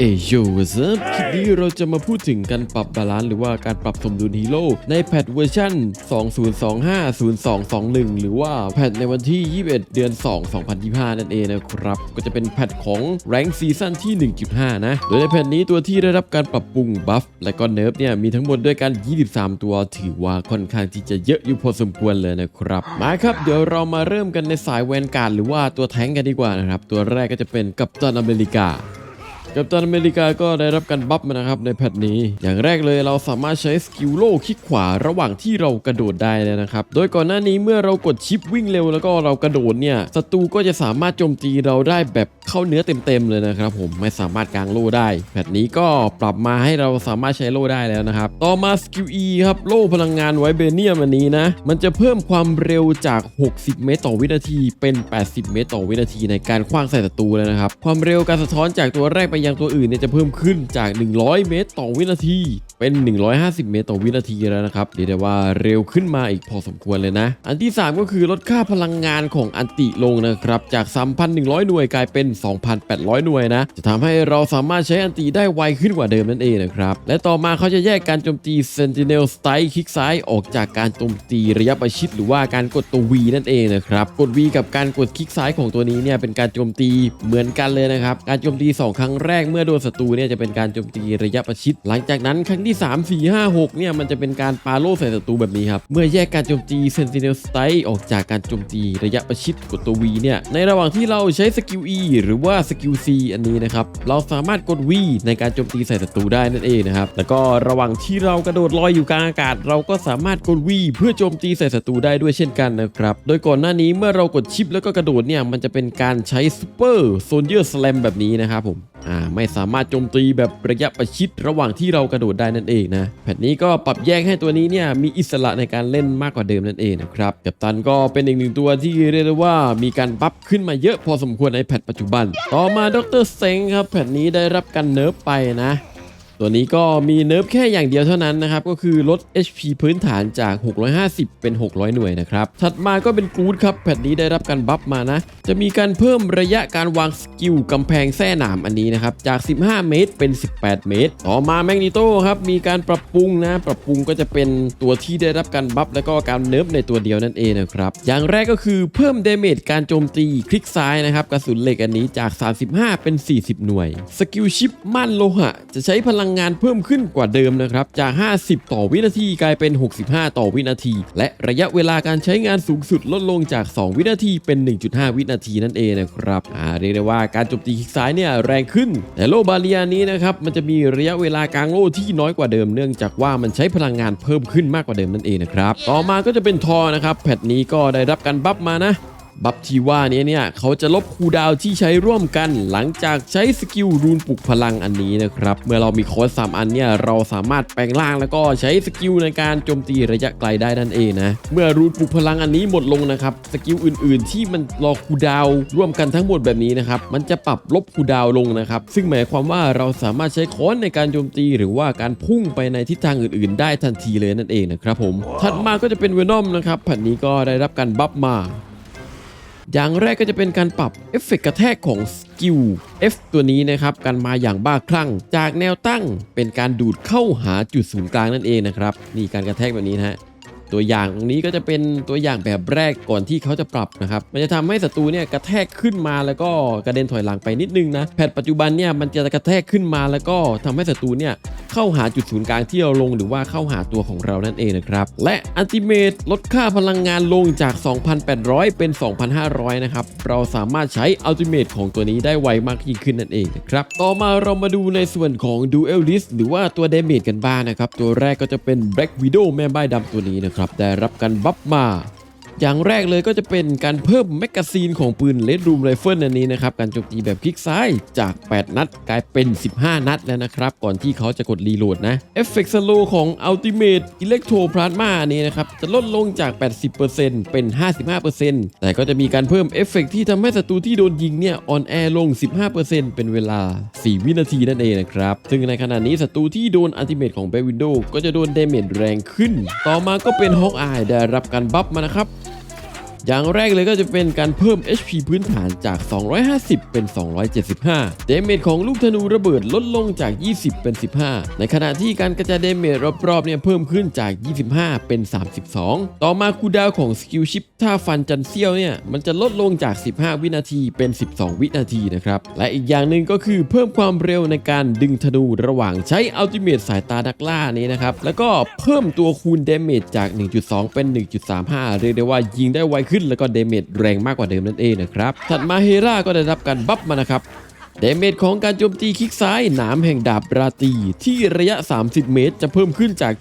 เอโยเซิร์ฟคลิปนี้เราจะมาพูดถึงการปรับบาลานซ์หรือว่าการปรับสมดุลฮีโร่ในแพทเวอร์ชัน2025-0221 หรือว่าแพทในวันที่ 21 เดือน 2 2025 นั่นเองนะครับ ก็จะเป็นแพทของแรงซีซั่นที่ 1.5 นะ โดยในแพทนี้ตัวที่ได้รับการปรับปรุงบัฟและก็เนิร์ฟเนี่ยมีทั้งหมดด้วยกัน 23 ตัวถือว่าค่อนข้างที่จะเยอะอยู่พอสมควรเลยนะครับ มาครับเดี๋ยวเรามาเริ่มกันในสายแวนการ์ดหรือว่าตัวแท้งกันดีกว่านะครับตัวแรกก็จะเป็นกัปตันอเมริกา กัปตันอเมริกาก็ได้รับการบัฟมานะครับในแพทนี้ อย่างแรกเลยเราสามารถใช้สกิลโล่คลิกขวาระหว่างที่เรากระโดดได้เลยนะครับ โดยก่อนหน้านี้เมื่อเรากดชิปวิ่งเร็วแล้วก็เรากระโดดเนี่ยศัตรูก็จะสามารถโจมตีเราได้แบบเข้าเนื้อเต็มๆเลยนะครับผมไม่สามารถกางโล่ได้ แพทนี้ก็ปรับมาให้เราสามารถใช้โล่ได้แล้วนะครับต่อมาสกิล E ครับโล่พลังงานไวเบเนียมอันนี้นะมันจะเพิ่มความเร็วจาก 60 เมตรต่อวินาทีเป็น 80 เมตรต่อวินาทีในการคว้างใส่ศัตรูเลยนะครับความเร็วการสะท้อนจากตัวแรกไปยังตัวอื่นเนี่ยจะเพิ่มขึ้นจาก 100 เมตรต่อวินาที เป็น 150 เมตรต่อวินาทีแล้วนะครับเรียกได้ว่าเร็วขึ้นมาอีกพอสมควรเลยนะ อันที่ 3 ก็คือลดค่าพลังงานของอันติลงนะครับ จาก 3,100 หน่วยกลายเป็น 2,800 หน่วยนะ จะทำให้เราสามารถใช้อันติได้ไวขึ้นกว่าเดิมนั่นเองนะครับ และต่อมาเขาจะแยกการโจมตี Sentinel Strike คลิกซ้ายออกจากการโจมตีระยะประชิดหรือว่าการกดตัว V นั่นเองนะครับ กด V กับการกดคลิกซ้ายของตัวนี้เนี่ยเป็นการโจมตีเหมือนกันเลยนะครับ การโจมตี 2 ครั้งแรกเมื่อโดนศัตรูเนี่ยจะเป็นการโจมตีระยะประชิด หลังจากนั้นครั้งที่ที่ 3 4 5 6 เนี่ย มันจะเป็นการปาโลใส่ศัตรูแบบนี้ครับ เมื่อแยกการโจมตี Sentinel Strike ออกจากการโจมตีระยะประชิดกดตัว V เนี่ย ในระหว่างที่เราใช้สกิล E หรือว่าสกิล C อันนี้นะครับ เราสามารถกด V ในการโจมตีใส่ศัตรูได้นั่นเองนะครับ แล้วก็ระหว่างที่เรากระโดดลอยอยู่กลางอากาศ เราก็สามารถกด V เพื่อโจมตีใส่ศัตรูได้ด้วยเช่นกันนะครับ โดยก่อนหน้านี้เมื่อเรากดชิปแล้วก็กระโดดเนี่ย มันจะเป็นการใช้ซูเปอร์โซนเยอร์สแลมแบบนี้นะครับผม อ่า ไม่สามารถโจมตีแบบระยะประชิดระหว่างที่เรากระโดดได้นนเองนะแพทนี้ก็ปรับแยกให้ตัวนี้เนี่ยมีอิสระในการเล่นมากกว่าเดิมนั่นเองนะครับกัปตันก็เป็นอีกหนึ่งตัวที่เรียกได้ว่ามีการบัฟขึ้นมาเยอะพอสมควรในแพทปัจจุบัน ต่อมาดรเซงครับแพทนี้ได้รับการเนิร์ฟไปนะ ตัวนี้ก็มีเนิร์ฟแค่อย่างเดียวเท่านั้นนะครับ ก็คือลด HP พื้นฐานจาก 650 เป็น 600 หน่วยนะครับ ถัดมาก็เป็นกรูดครับแพทนี้ได้รับการบัฟมานะ จะมีการเพิ่มระยะการวางสกิลกำแพงแส้หนามอันนี้นะครับ จาก 15 เมตร เป็น 18 เมตร ต่อมาแมกนิโตครับ มีการปรับปรุงนะ ปรับปรุงก็จะเป็นตัวที่ได้รับการบัฟแล้วก็การเนิร์ฟในตัวเดียวนั่นเองนะครับ อย่างแรกก็คือเพิ่มเดเมจการโจมตีคลิกซ้ายนะครับกระสุนเหล็กอันนี้จาก 35 เป็น 40 หน่วย สกิลชิปม่านโลหะ จะใช้พลังงงานเพิ่มขึ้นกว่าเดิมนะครับจาก 50 ต่อวินาทีกลายเป็น 65 ต่อวินาที และระยะเวลาการใช้งานสูงสุดลดลงจาก 2 วินาทีเป็น 1.5 วินาทีนั่นเองนะครับอ่าเรียกได้ว่าการโจมตีคลิกซ้ายเนี่ยแรงขึ้น แต่โลบาเลียนี้นะครับมันจะมีระยะเวลากลางโล่ที่น้อยกว่าเดิมเนื่องจากว่ามันใช้พลังงานเพิ่มขึ้นมากกว่าเดิมนั่นเองนะครับต่อมาก็จะเป็นทอนะครับแพทนี้ก็ได้รับการบัฟมานะ บัฟที่ว่านี้เนี่ยเขาจะลบคูดาวที่ใช้ร่วมกัน หลังจากใช้สกิลรูนปลุกพลังอันนี้นะครับ เมื่อเรามีโค้ด3อันเนี่ยเราสามารถแปลงร่างแล้วก็ใช้สกิลในการโจมตีระยะไกลได้นั่นเองนะ เมื่อรูนปลุกพลังอันนี้หมดลงนะครับสกิลอื่น ๆ ที่มันรอคูดาวร่วมกันทั้งหมดแบบนี้นะครับมันจะปรับลบคูดาวลงนะครับซึ่งหมายความว่าเราสามารถใช้ค้อนในการโจมตี หรือว่าการพุ่งไปในทิศทางอื่น ๆ ได้ทันทีเลยนั่นเองนะครับผมถัดมาก็จะเป็นเวนอมนะครับผ่นนี้ก็ได้รับการบัฟมา อย่างแรกก็จะเป็นการปรับเอฟเฟกต์กระแทกของสกิล F ตัวนี้นะครับกันมาอย่างบ้าคลั่ง จากแนวตั้งเป็นการดูดเข้าหาจุดศูนย์กลางนั่นเองนะครับนี่การกระแทกแบบนี้นะฮะ ตัวอย่างตรงนี้ก็จะเป็นตัวอย่างแบบแรกก่อนที่เขาจะปรับนะครับ มันจะทำให้ศัตรูเนี่ยกระแทกขึ้นมาแล้วก็กระเด็นถอยหลังไปนิดนึงนะแพทปัจจุบันเนี่ยมันจะกระแทกขึ้นมาแล้วก็ทำให้ศัตรูเนี่ยเข้าหาจุดศูนย์กลางที่เราลงหรือว่าเข้าหาตัวของเรานั่นเองนะครับ และอัลติเมตลดค่าพลังงานลงจาก 2,800 เป็น 2,500 นะครับ เราสามารถใช้อัลติเมตของตัวนี้ได้ไวมากยิ่งขึ้นนั่นเองนะครับ ต่อมาเรามาดูในส่วนของ Duel List หรือว่าตัว Damage กันบ้างนะครับ ตัวแรกก็จะเป็น Black Widow แม่ใบ้ดำตัวนี้นะครับครับ ได้รับการบัฟมา อย่างแรกเลยก็จะเป็นการเพิ่มแมกกาซีนของปืนเลดรูมไรเฟิลอันนี้นะครับ การโจมตีแบบคลิกซ้ายจาก 8 นัดกลายเป็น 15 นัดแล้วนะครับ ก่อนที่เขาจะกดรีโหลดนะเอฟเฟกต์สโลของ Ultimate Electro Plasma อันนี้นะครับ จะลดลงจาก 80%เป็น 55%แต่ก็จะมีการเพิ่มเอฟเฟกต์ที่ทำให้ศัตรูที่โดนยิงเนี่ยออนแอร์ลง 15%เป็นเวลา 4 วินาทีนั่นเองนะครับ ซึ่งในขณะนี้ศัตรูที่โดนอัลติเมทของแบวินโดก็จะโดนเดเมจแรงขึ้น ต่อมาก็เป็นฮอกอายได้รับการบัฟมานะครับ อย่างแรกเลยก็จะเป็นการเพิ่ม HP พื้นฐานจาก 250 เป็น 275 เดเมจของลูกธนูระเบิดลดลงจาก 20 เป็น 15 ในขณะที่การกระจายเดเมจรอบๆเนี่ยเพิ่มขึ้นจาก 25 เป็น 32 ต่อมาคูดาวของสกิลชิปท่าฟันจันเซียวเนี่ยมันจะลดลงจาก 15 วินาทีเป็น 12 วินาทีนะครับ และอีกอย่างหนึ่งก็คือเพิ่มความเร็วในการดึงธนูระหว่างใช้อัลติเมทสายตานักล่านี้นะครับ แล้วก็เพิ่มตัวคูณเดเมจจาก 1.2 เป็น 1.35 เรียกได้ว่ายิงได้ไวขึ้นแล้วก็เดเมจแรงมากกว่าเดิมนั่นเองนะครับ ถัดมาเฮราก็ได้รับการบัฟมานะครับเดเมจของการโจมตีคลิกซ้ายหนามแห่งดาบราตีที่ระยะ 30 เมตร จะเพิ่มขึ้นจาก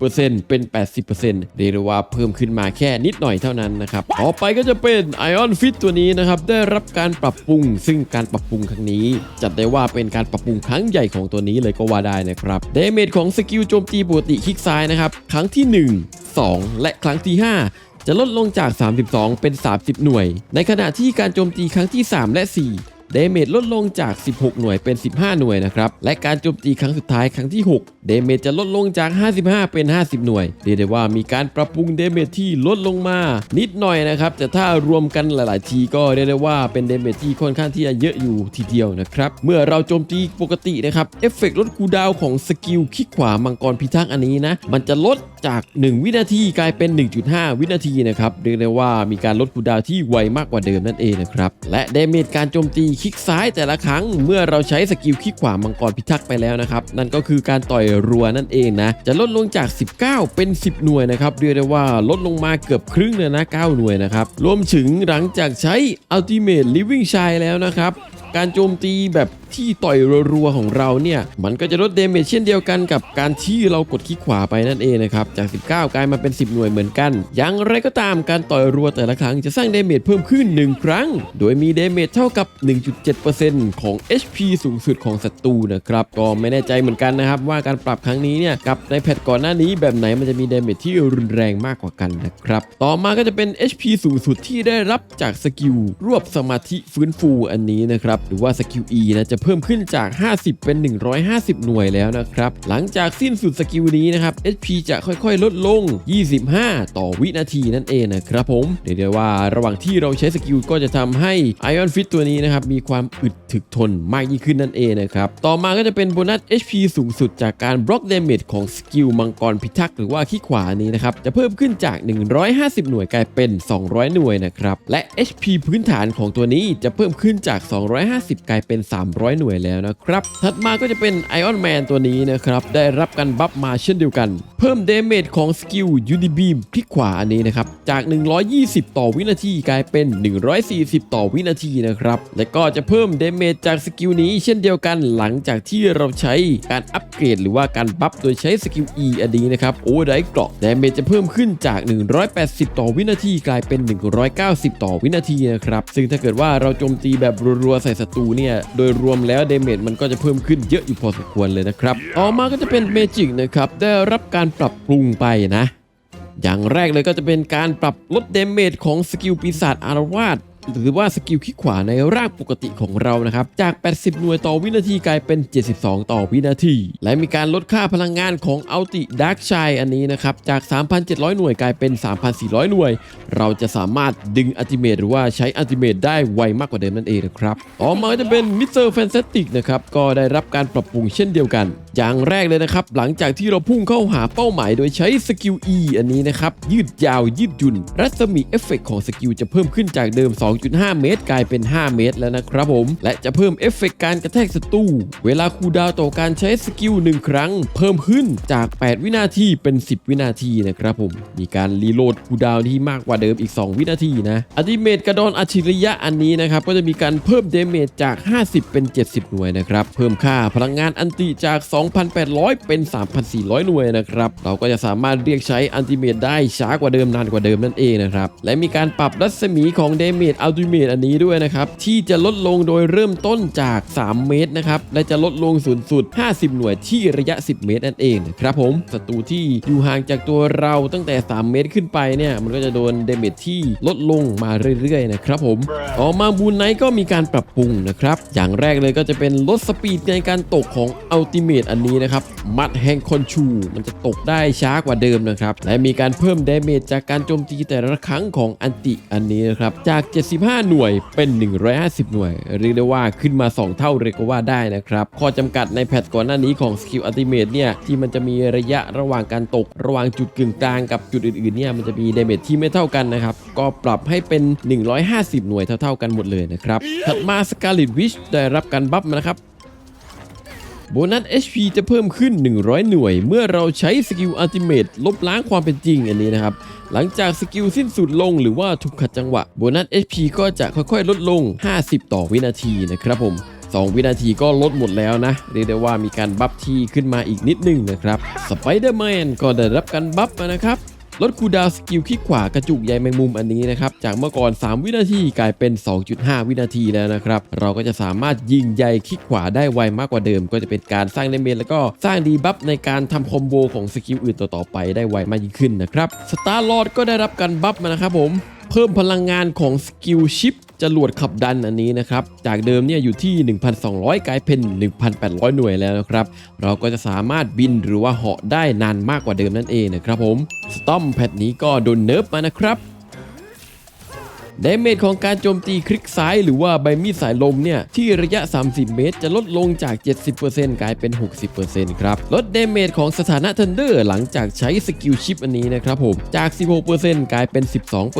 70%เป็น 80%เรียกได้ว่าเพิ่มขึ้นมาแค่นิดหน่อยเท่านั้นนะครับ ต่อไปก็จะเป็น Ion Fit ตัวนี้นะครับ ได้รับการปรับปรุง ซึ่งการปรับปรุงครั้งนี้ จัดได้ว่าเป็นการปรับปรุงครั้งใหญ่ของตัวนี้เลยก็ว่าได้นะครับเดเมจของสกิลโจมตีปกติคลิกซ้ายนะครับ ครั้งที่ 1 2 และครั้งที่ 5 จะลดลงจาก 32 เป็น 30 หน่วย ในขณะที่การโจมตีครั้งที่ 3 และ 4เดเมจลดลงจาก 16 หน่วยเป็น 15 หน่วยนะครับ และการโจมตีครั้งสุดท้ายครั้งที่ 6 เดเมจจะลดลงจาก 55 เป็น 50 หน่วย เรียกได้ว่ามีการปรับปรุงเดเมจที่ลดลงมา นิดหน่อยนะครับ แต่ถ้ารวมกันหลาย ๆ ทีก็เรียกได้ว่าเป็นเดเมจที่ค่อนข้างที่จะเยอะอยู่ทีเดียวนะครับ เมื่อเราโจมตีปกตินะครับ เอฟเฟกต์ลดคูดาวของสกิลคลิกขวามังกรพิทักษ์อันนี้นะ มันจะลด จาก 1 วินาทีกลายเป็น 1.5 วินาทีนะครับเรียกได้ว่ามีการลดคูดาวที่ไวมากกว่าเดิมนั่นเองนะครับ และเดเมจการโจมตีคลิกซ้ายแต่ละครั้ง เมื่อเราใช้สกิลคลิกขวามังกรพิทักษ์ไปแล้วนะครับ นั่นก็คือการต่อยรัวนั่นเองนะ จะลดลงจาก 19 เป็น 10 หน่วยนะครับเรียกได้ว่าลดลงมาเกือบครึ่งเลยนะ 9 หน่วยนะครับรวมถึงหลังจากใช้ Ultimate Living Child แล้วนะครับการโจมตีแบบ ที่ต่อยรัวๆของเราเนี่ย มันก็จะลดเดเมจเช่นเดียวกันกับการที่เรากดคลิกขวาไปนั่นเองนะครับ จาก 19 กลายมาเป็น 10 หน่วยเหมือนกัน อย่างไรก็ตามการต่อยรัวแต่ละครั้งจะสร้างเดเมจเพิ่มขึ้น 1 ครั้ง โดยมีเดเมจเท่ากับ 1.7%ของ HP สูงสุดของศัตรูนะครับ ก็ไม่แน่ใจเหมือนกันนะครับ ว่าการปรับครั้งนี้เนี่ยกับในแพทก่อนหน้านี้แบบไหนมันจะมีเดเมจที่รุนแรงมากกว่ากันนะครับ ต่อมาก็จะเป็น HP สูงสุดที่ได้รับจากสกิลรวบสมาธิฟื้นฟูอันนี้นะครับ หรือว่าสกิล E นะจะเพิ่มขึ้นจาก 50 เป็น 150 หน่วยแล้วนะครับ หลังจากสิ้นสุดสกิลนี้นะครับ HP จะค่อยๆ ลดลง 25 ต่อวินาทีนั่นเองนะครับผมเรียกได้ว่าระหว่างที่เราใช้สกิลก็จะทำให้ Ion Fit ตัวนี้นะครับมีความอึดถึกทนมากยิ่งขึ้นนั่นเองนะครับต่อมาก็จะเป็นโบนัส HP สูงสุดจากการบล็อกเดเมจของสกิลมังกรพิทักษ์หรือว่าขี้ขวานี้นะครับจะเพิ่มขึ้นจาก 150 หน่วยกลายเป็น 200 หน่วยนะครับและ HP พื้นฐานของตัวนี้จะเพิ่มขึ้นจาก 250 กลายเป็น 300หน่วยแล้วนะครับ ถัดมาก็จะเป็น Iron Man ตัวนี้นะครับ ได้รับการบัฟมาเช่นเดียวกัน เพิ่มเดเมจของสกิล Unibeam คลิกขวาอันนี้นะครับ จาก 120 ต่อวินาทีกลายเป็น 140 ต่อวินาทีนะครับ และก็จะเพิ่มเดเมจจากสกิลนี้เช่นเดียวกันหลังจากที่เราใช้การอัปเกรด หรือว่าการบัฟโดยใช้สกิล E อันนี้นะครับโอเวอร์ไดเกราะเดเมจจะเพิ่มขึ้นจาก 180 ต่อวินาทีกลายเป็น 190 ต่อวินาทีนะครับซึ่งถ้าเกิดว่าเราโจมตีแบบรัวๆใส่ศัตรูเนี่ยโดยรวมแล้วเดเมจมันก็จะเพิ่มขึ้นเยอะอยู่พอสมควรเลยนะครับ ต่อมาก็จะเป็นเมจิกนะครับได้รับการปรับปรุงไปนะ อย่างแรกเลยก็จะเป็นการปรับลดเดเมจของสกิลปีศาจอารวาส หรือว่าสกิลคลิกขวาในร่างปกติของเรานะครับ จาก 80 หน่วยต่อวินาทีกลายเป็น 72 ต่อวินาที และมีการลดค่าพลังงานของอัลติดาร์กชัยอันนี้นะครับ จาก 3,700 หน่วยกลายเป็น 3,400 หน่วย เราจะสามารถดึงอัลติเมทหรือว่าใช้อัลติเมทได้ไวมากกว่าเดิมนั่นเองนะครับ ต่อมาจะเป็นมิสเตอร์แฟนตาติกนะครับ ก็ได้รับการปรับปรุงเช่นเดียวกัน อย่างแรกเลยนะครับ หลังจากที่เราพุ่งเข้าหาเป้าหมายโดยใช้สกิล E อันนี้นะครับ ยืดยาวยืดหยุ่น รัศมีเอฟเฟกของสกิลจะเพิ่มขึ้นจากเดิม 2.5 เมตร กลายเป็น 5 เมตรแล้วนะครับผม และจะเพิ่มเอฟเฟกการกระแทกศัตรูเวลาคูดาวต่อการใช้สกิล1 ครั้ง เพิ่มขึ้นจาก 8 วินาทีเป็น 10 วินาทีนะครับผม มีการรีโหลดคูดาวที่มากกว่าเดิมอีก 2 วินาทีนะอัติเมตกระดอนอัจฉริยะอันนี้นะครับก็จะมีการเพิ่มเดเมจจาก 50 เป็น 70 หน่วยนะครับเพิ่มค่าพลังงานอันติจาก2,800 เป็น 3,400 หน่วยนะครับ เราก็จะสามารถเรียกใช้อันติเมตได้ช้ากว่าเดิมนานกว่าเดิมนั่นเองนะครับ และมีการปรับรัศมีของเดเมจอัลติเมตอันนี้ด้วยนะครับ ที่จะลดลงโดยเริ่มต้นจาก 3 เมตรนะครับ และจะลดลงสูงสุด 50 หน่วยที่ระยะ 10 เมตรนั่นเองครับผมศัตรูที่อยู่ห่างจากตัวเราตั้งแต่ 3 เมตรขึ้นไปเนี่ยมันก็จะโดนเดเมจที่ลดลงมาเรื่อยๆนะครับผมต่อมาบูนไนก็มีการปรับปรุงนะครับอย่างแรกเลยก็จะเป็นลดสปีดในการตกของอัลติเมตอันันนี้นะครับ มัดแห่งคอนชู มันจะตกได้ช้ากว่าเดิมนะครับ และมีการเพิ่มเดเมจจากการโจมตีแต่ละครั้งของอันติอันนี้นะครับ จาก 75 หน่วยเป็น 150 หน่วย เรียกได้ว่าขึ้นมา 2 เท่าเลยกว่าได้นะครับ ข้อจำกัดในแพทก่อนหน้านี้ของสกิลอัลติเมทเนี่ยที่มันจะมีระยะระหว่างการตก ระหว่างจุดกึ่งกลางกับจุดอื่นๆเนี่ยมันจะมีเดเมจที่ไม่เท่ากันนะครับก็ปรับให้เป็น 150 หน่วยเท่าๆกันหมดเลยนะครับถัดมาสกาลิ t วิชได้รับการบัฟมานะครับ โบนัส HP จะเพิ่มขึ้น 100 หน่วย เมื่อเราใช้สกิลอัลติเมทลบล้างความเป็นจริงอันนี้นะครับ หลังจากสกิลสิ้นสุดลงหรือว่าถูกขัดจังหวะ โบนัส HP ก็จะค่อยๆ ลดลง 50 ต่อวินาทีนะครับผม 2 วินาทีก็ลดหมดแล้วนะ เรียกได้ว่ามีการบัฟที่ขึ้นมาอีกนิดนึงนะครับ สไปเดอร์แมนก็ได้รับการบัฟนะครับ ลดคูดาวสกิลคลิกขวากระจุกใยแมงมุมอันนี้นะครับ จากเมื่อก่อน 3 วินาทีกลายเป็น 2.5 วินาทีแล้วนะครับ เราก็จะสามารถยิงใยคลิกขวาได้ไวมากกว่าเดิม ก็จะเป็นการสร้างเดเมจแล้วก็สร้างดีบัฟในการทำคอมโบของสกิลอื่นต่อๆไปได้ไวมากยิ่งขึ้นนะครับสตาร์ลอดก็ได้รับการบัฟมานะครับผมเพิ่มพลังงานของสกิลชิป จรวดขับดันอันนี้นะครับ จากเดิมเนี่ยอยู่ที่ 1,200 กลายเป็น 1,800 หน่วยแล้วนะครับ เราก็จะสามารถบินหรือว่าเหาะได้นานมากกว่าเดิมนั่นเองนะครับผม สตอมแพดนี้ก็โดนเนิร์ฟมานะครับ ดเมจของการโจมตีคลิกซ้ายหรือว่าใบมีดสายลมเนี่ย ที่ระยะ 30 เมตร จะลดลงจาก 70%กลายเป็น 60%ครับ ลดเดเมจของสถานะทันเดอร์หลังจากใช้สกิลชิปอันนี้นะครับผม จาก 16%กลายเป็น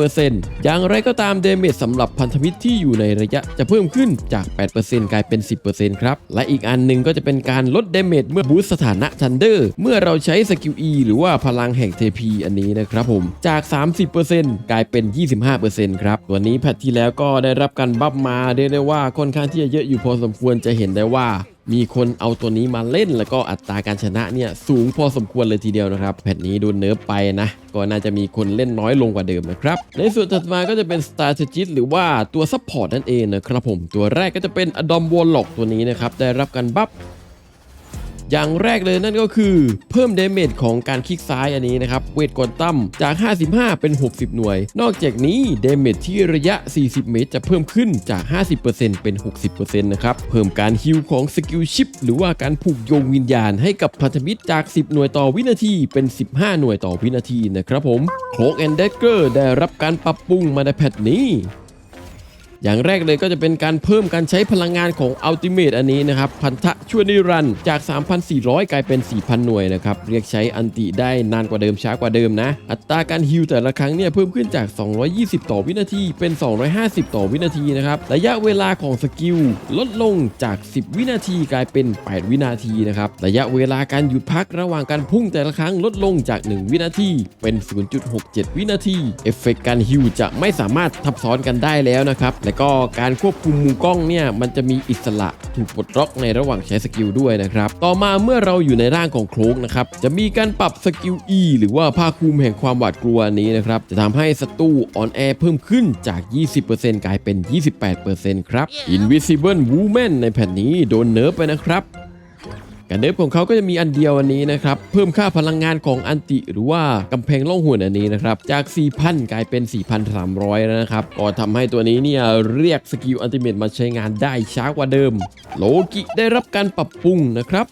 12%อย่างไรก็ตามเดเมจสำหรับพันธมิตรที่อยู่ในระยะจะเพิ่มขึ้นจาก 8%กลายเป็น 10%ครับ และอีกอันหนึ่งก็จะเป็นการลดเดเมจเมื่อบูสสถานะทันเดอร์เมื่อเราใช้สกิล E หรือว่าพลังแห่งเทพีอันนี้นะครับผม จาก 30%กลายเป็น 25%ครับวนี้แพทที่แล้วก็ได้รับการบัฟมาเรียกได้ว่าค่อนข้างที่จะเยอะอยู่พอสมควรจะเห็นได้ว่า มีคนเอาตัวนี้มาเล่น แล้วก็อัตราการชนะเนี่ยสูงพอสมควรเลยทีเดียวนะครับ แพทนี้โดนเนิร์ฟไปนะ ก็น่าจะมีคนเล่นน้อยลงกว่าเดิมนะครับ ในส่วนถัดมาก็จะเป็น Strategist หรือว่าตัวซัพพอร์ตนั่นเองนะครับผมตัวแรกก็จะเป็นอดอมวอลล็อกตัวนี้นะครับได้รับการบัฟ อย่างแรกเลยนั่นก็คือ เพิ่มเดเมจของการคลิกซ้ายอันนี้นะครับ เวทกอนตั้มจาก 55 เป็น 60 หน่วย นอกจากนี้เดเมจที่ระยะ 40 เมตร จะเพิ่มขึ้นจาก 50%เป็น 60%นะครับ เพิ่มการฮิลของสกิลชิปหรือว่าการผูกโยงวิญญาณให้กับพันธมิตรจาก 10 หน่วยต่อวินาทีเป็น 15 หน่วยต่อวินาทีนะครับผมโคลกแอนเดเกอร์ได้รับการปรับปรุงมาในแพทนี้ อย่างแรกเลยก็จะเป็นการเพิ่มการใช้พลังงานของอัลติเม e อันนี้นะครับ พันธะช่วยนิรันด์จาก 3,400 กลายเป็น 4,000 หน่วยนะครับ เรียกใช้อันติได้นานกว่าเดิมช้ากว่าเดิมนะ อัตราการฮิลแต่ละครั้งเนี่ยเพิ่มขึ้นจาก 220 ต่อวินาทีเป็น 250 ต่อวินาทีนะครับระยะเวลาของสกิลลดลงจาก 10 วินาทีกลายเป็น 8 วินาทีนะครับระยะเวลาการหยุดพักระหว่างการพุ่งแต่ละครั้งลดลงจาก 1 วินาทีเป็น 0.67 วินาทีเอฟเฟกต์การฮิลจะไม่สามารถทับซ้อนกันได้แล้วนะครับและก็การควบคุมมุมกล้องเนี่ยมันจะมีอิสระถูกปลดล็อกในระหว่างใช้สกิลด้วยนะครับ ต่อมาเมื่อเราอยู่ในร่างของโคลกนะครับ จะมีการปรับสกิล E หรือว่าภาคภูมิแห่งความหวาดกลัวนี้นะครับ จะทำให้ศัตรูออนแอร์เพิ่มขึ้นจาก 20%กลายเป็น 28%ครับ Invisible Woman ในแผ่นนี้โดนเนิร์ฟไปนะครับ การเดิฟของเขาก็จะมีอันเดียวอันนี้นะครับ เพิ่มค่าพลังงานของอันติ หรือว่ากำแพงล่องหนอันนี้นะครับ จาก 4,000 กลายเป็น 4,300 แล้วนะครับ ก็ทำให้ตัวนี้เนี่ยเรียกสกิลอันติเมตมาใช้งานได้ช้ากว่าเดิม โลกิได้รับการปรับปรุงนะครับ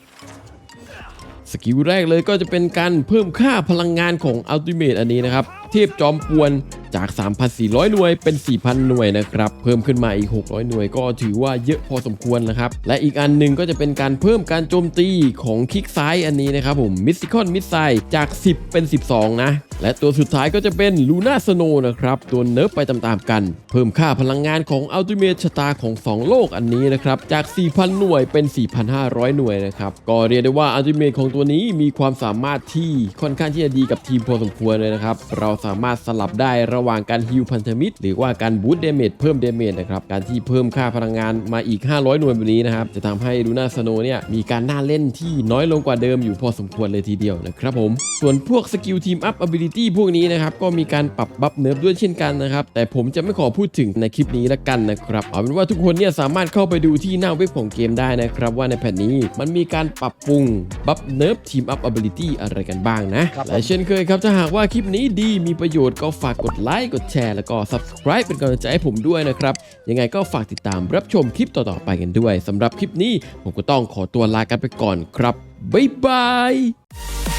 สกิลแรกเลยก็จะเป็นการเพิ่มค่าพลังงานของอัลติเมตอันนี้นะครับ เทพจอมปวนจาก 3,400 หน่วยเป็น 4,000 หน่วยนะครับ เพิ่มขึ้นมาอีก 600 หน่วยก็ถือว่าเยอะพอสมควรนะครับ และอีกอันหนึ่งก็จะเป็นการเพิ่มการโจมตีของคลิกซ้ายอันนี้นะครับผมมิสซิคอนมิสไซจาก 10 เป็น 12 นะ และตัวสุดท้ายก็จะเป็นลูน่าสโนนะครับ ตัวเนิร์ฟไปตามๆกัน เพิ่มค่าพลังงานของอัลติเมทชะตาของ 2 โลกอันนี้นะครับ จาก 4,000 หน่วยเป็น 4,500 หน่วยนะครับ ก็เรียกได้ว่าอัลติเมทของตัวนี้มีความสามารถที่ค่อนข้างที่จะดีกับทีมพอสมควรเลยนะครับเราสามารถสลับได้ระหว่างการฮิลพันธมิตร หรือว่าการบูตเดเมจเพิ่มเดเมจนะครับการที่เพิ่มค่าพลังงานมาอีก 500 หน่วยแบบนี้นะครับจะทำให้ลูน่าสโนเนี่ยมีการน่าเล่นที่น้อยลงกว่าเดิมอยู่พอสมควรเลยทีเดียวนะครับผมส่วนพวกสกิลทีมอัพ ability พวกนี้นะครับก็มีการปรับบัฟเนิร์ฟด้วยเช่นกันนะครับแต่ผมจะไม่ขอพูดถึงในคลิปนี้ละกันนะครับเอาเป็นว่าทุกคนเนี่ยสามารถเข้าไปดูที่หน้าเว็บของเกมได้นะครับว่าในแผ่นนี้มันมีการปรับปรุงบัฟเนิร์ฟทีมอัพ ability อะไรกันบ้างนะและเช่นเคยครับถ้าหากว่าคลิปนี้ดีมีประโยชน์ก็ฝากกดไลค์กดแชร์แล้วก็ subscribe เป็นกำลังใจให้ผมด้วยนะครับ ยังไงก็ฝากติดตามรับชมคลิปต่อๆไปกันด้วยสำหรับคลิปนี้ผมก็ต้องขอตัวลากันไปก่อนครับบ๊ายบาย